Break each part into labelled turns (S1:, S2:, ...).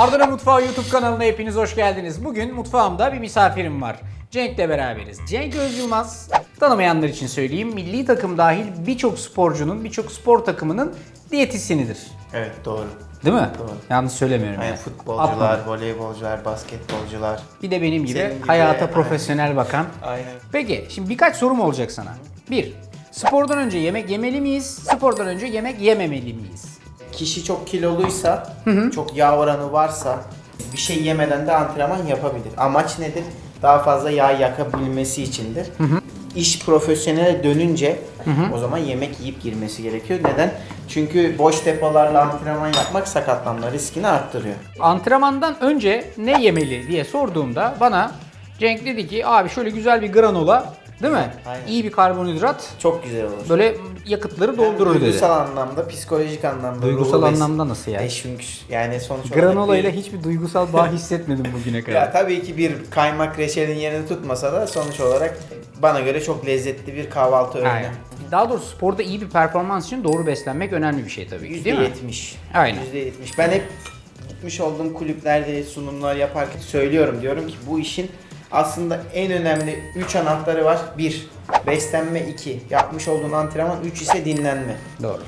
S1: Ardına Mutfağı YouTube kanalına hepiniz hoş geldiniz. Bugün mutfağımda bir misafirim var. Cenk'le beraberiz. Cenk Öz Yılmaz, tanımayanlar için söyleyeyim, milli takım dahil birçok sporcunun, birçok spor takımının diyetisyenidir.
S2: Evet doğru.
S1: Değil mi?
S2: Doğru.
S1: Yanlış söylemiyorum.
S2: Yani
S1: yani.
S2: futbolcular,
S1: Atmadım.
S2: voleybolcular, basketbolcular.
S1: Bir de benim gibi,
S2: Senin gibi,
S1: hayata
S2: aynen.
S1: profesyonel bakan.
S2: Aynen.
S1: Peki, şimdi birkaç sorum olacak sana. Bir, spordan önce yemek yemeli miyiz? Spordan önce yemek yememeli miyiz?
S2: Kişi çok kiloluysa, çok yağ oranı varsa bir şey yemeden de antrenman yapabilir. Amaç nedir? Daha fazla yağ yakabilmesi içindir. İş profesyonele dönünce o zaman yemek yiyip girmesi gerekiyor. Neden? Çünkü boş depolarla antrenman yapmak sakatlanma riskini arttırıyor.
S1: Antrenmandan önce ne yemeli diye sorduğumda bana Cenk dedi ki abi şöyle güzel bir granola değil mi?
S2: Aynen.
S1: İyi bir karbonhidrat
S2: Çok güzel olur.
S1: böyle yakıtları doldurur dedi.
S2: duygusal anlamda, psikolojik anlamda.
S1: Duygusal
S2: ruhu bes-
S1: anlamda nasıl yani?
S2: E çünkü yani sonuç olarak
S1: Granola
S2: bir-
S1: ile hiçbir duygusal bağ hissetmedim bugüne kadar.
S2: Ya tabii ki bir kaymak reçelin yerini tutmasa da sonuç olarak bana göre çok lezzetli bir kahvaltı öğünü.
S1: Aynen. Daha doğrusu sporda iyi bir performans için doğru beslenmek önemli bir şey tabii ki değil mi?
S2: %70.
S1: Aynen.
S2: %70. Ben hep gitmiş olduğum kulüplerde sunumlar yaparken söylüyorum diyorum ki bu işin aslında en önemli 3 anahtarı var. 1. Beslenme 2. Yapmış olduğun antrenman 3 ise dinlenme.
S1: Doğru.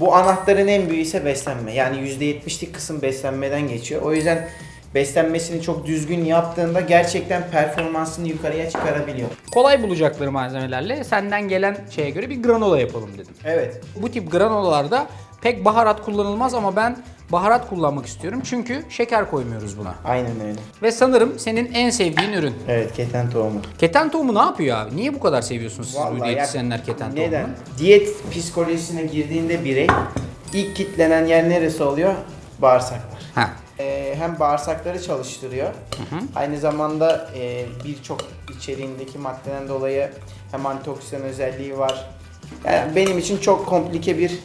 S2: Bu anahtarın en büyüğü ise beslenme. Yani %70'lik kısım beslenmeden geçiyor. O yüzden beslenmesini çok düzgün yaptığında gerçekten performansını yukarıya çıkarabiliyor.
S1: Kolay bulacakları malzemelerle senden gelen şeye göre bir granola yapalım dedim.
S2: Evet.
S1: Bu tip granolalarda pek baharat kullanılmaz ama ben baharat kullanmak istiyorum çünkü şeker koymuyoruz buna.
S2: Aynen öyle.
S1: Ve sanırım senin en sevdiğin ürün.
S2: Evet keten tohumu.
S1: Keten tohumu ne yapıyor abi? Niye bu kadar seviyorsunuz siz bu
S2: Vallahi
S1: diyetisyenler
S2: ya-
S1: keten
S2: Neden?
S1: tohumunu?
S2: Diyet psikolojisine girdiğinde birey ilk kitlenen yer neresi oluyor? Bağırsaklar.
S1: Ha.
S2: Ee, hem bağırsakları çalıştırıyor. Aynı zamanda e, birçok içeriğindeki maddeden dolayı hem antioksidan özelliği var. Yani benim için çok komplike bir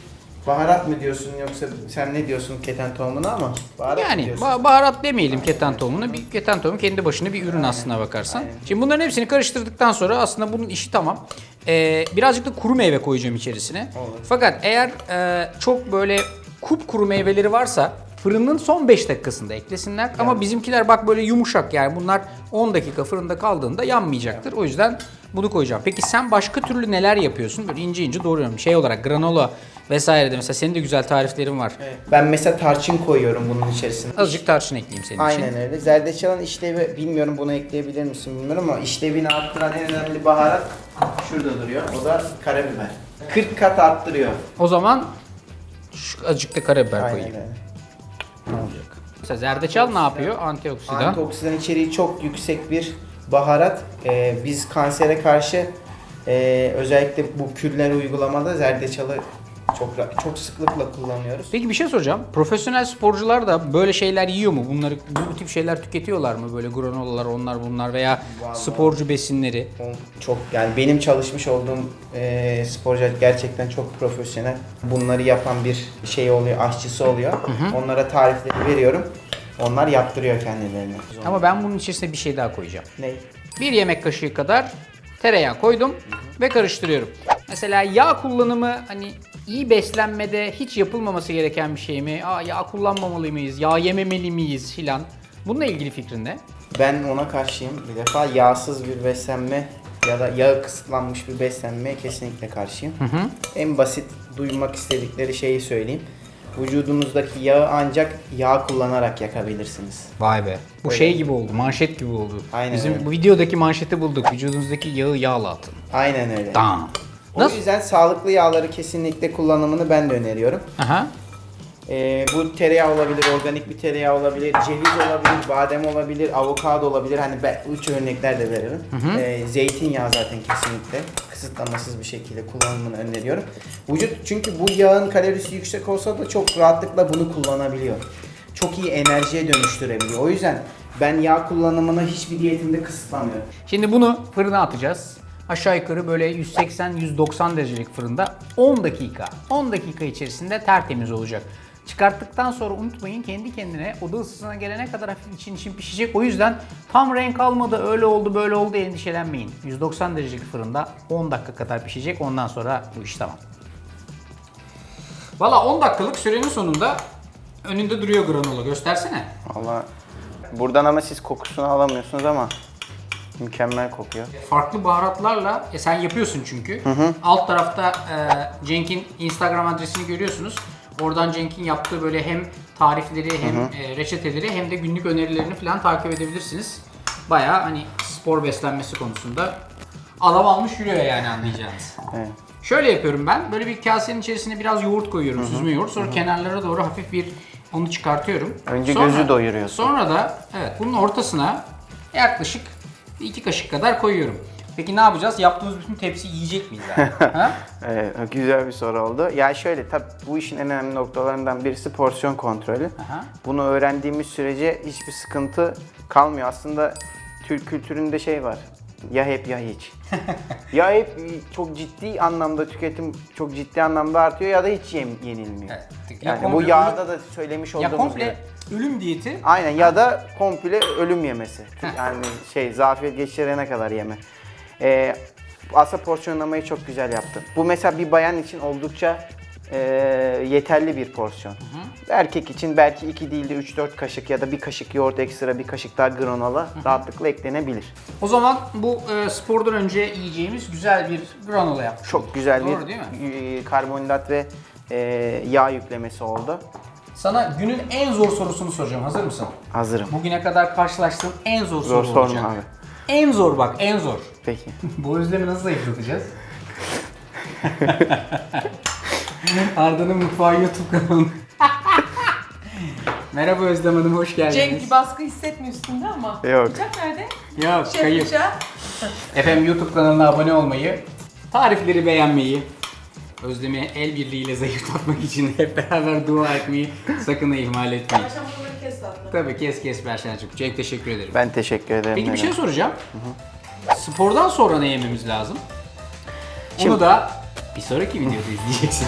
S2: baharat mı diyorsun yoksa sen ne diyorsun keten tohumuna ama baharat mı
S1: Yani
S2: diyorsun?
S1: ba- baharat demeyelim keten tohumuna. Bir keten tohumu kendi başına bir ürün aslına bakarsan. Şimdi bunların hepsini karıştırdıktan sonra aslında bunun işi tamam. Ee, birazcık da kuru meyve koyacağım içerisine.
S2: Olur.
S1: Fakat eğer e, çok böyle kup kuru meyveleri varsa fırının son 5 dakikasında eklesinler. Ama bizimkiler bak böyle yumuşak yani bunlar 10 dakika fırında kaldığında yanmayacaktır. O yüzden bunu koyacağım. Peki sen başka türlü neler yapıyorsun? Böyle ince ince doğruyorum. Şey olarak granola vesaire de mesela senin de güzel tariflerin var.
S2: Evet. Ben mesela tarçın koyuyorum bunun içerisine.
S1: Azıcık tarçın ekleyeyim senin için.
S2: Aynen öyle. Zerdeçalın işlevi bilmiyorum bunu ekleyebilir misin bilmiyorum ama işlevini arttıran en önemli baharat şurada duruyor. O da karabiber. 40 kat arttırıyor.
S1: O zaman şu azıcık da karabiber
S2: Aynen
S1: koyayım.
S2: öyle.
S1: Ne olacak? Mesela zerdeçal ne yapıyor? Antioksidan.
S2: Antioksidan içeriği çok yüksek bir baharat. Ee, biz kansere karşı e, özellikle bu küller uygulamada zerdeçalı çok çok sıklıkla kullanıyoruz.
S1: Peki bir şey soracağım. Profesyonel sporcular da böyle şeyler yiyor mu? Bunları bu, tip şeyler tüketiyorlar mı? Böyle granolalar, onlar bunlar veya
S2: Vallahi.
S1: sporcu besinleri.
S2: Çok yani benim çalışmış olduğum e, sporcular gerçekten çok profesyonel. Bunları yapan bir şey oluyor, aşçısı oluyor. Onlara tarifleri veriyorum. Onlar yaptırıyor kendilerini.
S1: Ama ben bunun içerisine bir şey daha koyacağım.
S2: Ne?
S1: Bir yemek kaşığı kadar tereyağı koydum ve karıştırıyorum. Mesela yağ kullanımı hani iyi beslenmede hiç yapılmaması gereken bir şey mi? Aa yağ kullanmamalı mıyız? Yağ yememeli miyiz filan. Bununla ilgili fikrin ne?
S2: Ben ona karşıyım. Bir defa yağsız bir beslenme ya da yağı kısıtlanmış bir beslenmeye kesinlikle karşıyım. En basit duymak istedikleri şeyi söyleyeyim. Vücudunuzdaki yağı ancak yağ kullanarak yakabilirsiniz.
S1: Vay be. Bu
S2: Öyle.
S1: şey gibi oldu, manşet gibi oldu.
S2: Aynen
S1: Bizim
S2: öyle.
S1: bu videodaki manşeti bulduk. Vücudunuzdaki yağı yağla atın.
S2: Aynen öyle.
S1: Tamam.
S2: O
S1: Nasıl?
S2: yüzden sağlıklı yağları kesinlikle kullanımını ben de öneriyorum.
S1: Aha.
S2: Ee, bu tereyağı olabilir, organik bir tereyağı olabilir, ceviz olabilir, badem olabilir, avokado olabilir. Hani ben üç örnekler de veririm. Ee, zeytinyağı zaten kesinlikle kısıtlamasız bir şekilde kullanımını öneriyorum. Vücut çünkü bu yağın kalorisi yüksek olsa da çok rahatlıkla bunu kullanabiliyor. Çok iyi enerjiye dönüştürebiliyor. O yüzden ben yağ kullanımını hiçbir diyetimde kısıtlamıyorum.
S1: Şimdi bunu fırına atacağız. Aşağı yukarı böyle 180-190 derecelik fırında 10 dakika. 10 dakika içerisinde tertemiz olacak. Çıkarttıktan sonra unutmayın kendi kendine oda ısısına gelene kadar hafif için için pişecek. O yüzden tam renk almadı öyle oldu böyle oldu endişelenmeyin. 190 derecelik fırında 10 dakika kadar pişecek ondan sonra bu iş tamam. Valla 10 dakikalık sürenin sonunda önünde duruyor granola göstersene.
S2: Valla buradan ama siz kokusunu alamıyorsunuz ama mükemmel kokuyor.
S1: Farklı baharatlarla, e sen yapıyorsun çünkü. Alt tarafta e, Cenk'in Instagram adresini görüyorsunuz. Oradan Cenk'in yaptığı böyle hem tarifleri hem e, reçeteleri hem de günlük önerilerini falan takip edebilirsiniz. Bayağı hani spor beslenmesi konusunda adam almış yürüyor yani anlayacağınız.
S2: Evet.
S1: Şöyle yapıyorum ben. Böyle bir kasenin içerisine biraz yoğurt koyuyorum, süzme yoğurt. Sonra kenarlara doğru hafif bir onu çıkartıyorum.
S2: Önce gözü doyuruyorsun.
S1: Sonra da evet bunun ortasına yaklaşık bir iki kaşık kadar koyuyorum. Peki ne yapacağız? Yaptığımız bütün tepsiyi yiyecek miyiz yani? ha?
S2: Evet, güzel bir soru oldu. Ya şöyle tabi bu işin en önemli noktalarından birisi porsiyon kontrolü.
S1: Aha.
S2: Bunu öğrendiğimiz sürece hiçbir sıkıntı kalmıyor. Aslında Türk kültüründe şey var. Ya hep ya hiç. ya hep çok ciddi anlamda tüketim çok ciddi anlamda artıyor ya da hiç yem, yenilmiyor.
S1: Evet. Ya
S2: Yani bu
S1: komple
S2: yağda da söylemiş olduğumuz
S1: Ya komple
S2: gibi.
S1: ölüm diyeti.
S2: Aynen ya da komple ölüm yemesi. Yani şey zafiyet geçirene kadar yeme. Ee, aslında porsiyonlamayı çok güzel yaptı. Bu mesela bir bayan için oldukça e, yeterli bir porsiyon. Erkek için belki 2 değil de 3-4 kaşık ya da bir kaşık yoğurt ekstra bir kaşık daha granola rahatlıkla eklenebilir.
S1: O zaman bu e, spordan önce yiyeceğimiz güzel bir granola yaptık.
S2: Çok güzel
S1: Doğru
S2: bir
S1: değil mi?
S2: e, karbonhidrat ve e, yağ yüklemesi oldu.
S1: Sana günün en zor sorusunu soracağım. Hazır mısın?
S2: Hazırım.
S1: Bugüne kadar karşılaştığın en zor,
S2: Zor
S1: soru olacak.
S2: abi.
S1: En zor bak, en zor.
S2: Peki.
S1: Bu özlemi nasıl zayıflatacağız? Arda'nın Mutfağı YouTube kanalı. Merhaba Özlem Hanım, hoş geldiniz.
S3: Cenk bir baskı hissetmiyor üstünde ama.
S2: Yok.
S3: Bıçak nerede?
S1: Yok,
S3: Şef
S1: kayıp.
S3: bıçağı.
S1: Efendim YouTube kanalına abone olmayı, tarifleri beğenmeyi, Özlem'i el birliğiyle zayıflatmak için hep beraber dua etmeyi sakın ihmal etmeyin.
S3: Akşam bunları kes tatlım.
S1: Tabii kes kes Berşen'cim. Cenk teşekkür ederim.
S2: Ben teşekkür ederim.
S1: Peki bir şey soracağım. Spordan sonra ne yememiz lazım?
S2: Şimdi-
S1: Onu da ピストル君のようです。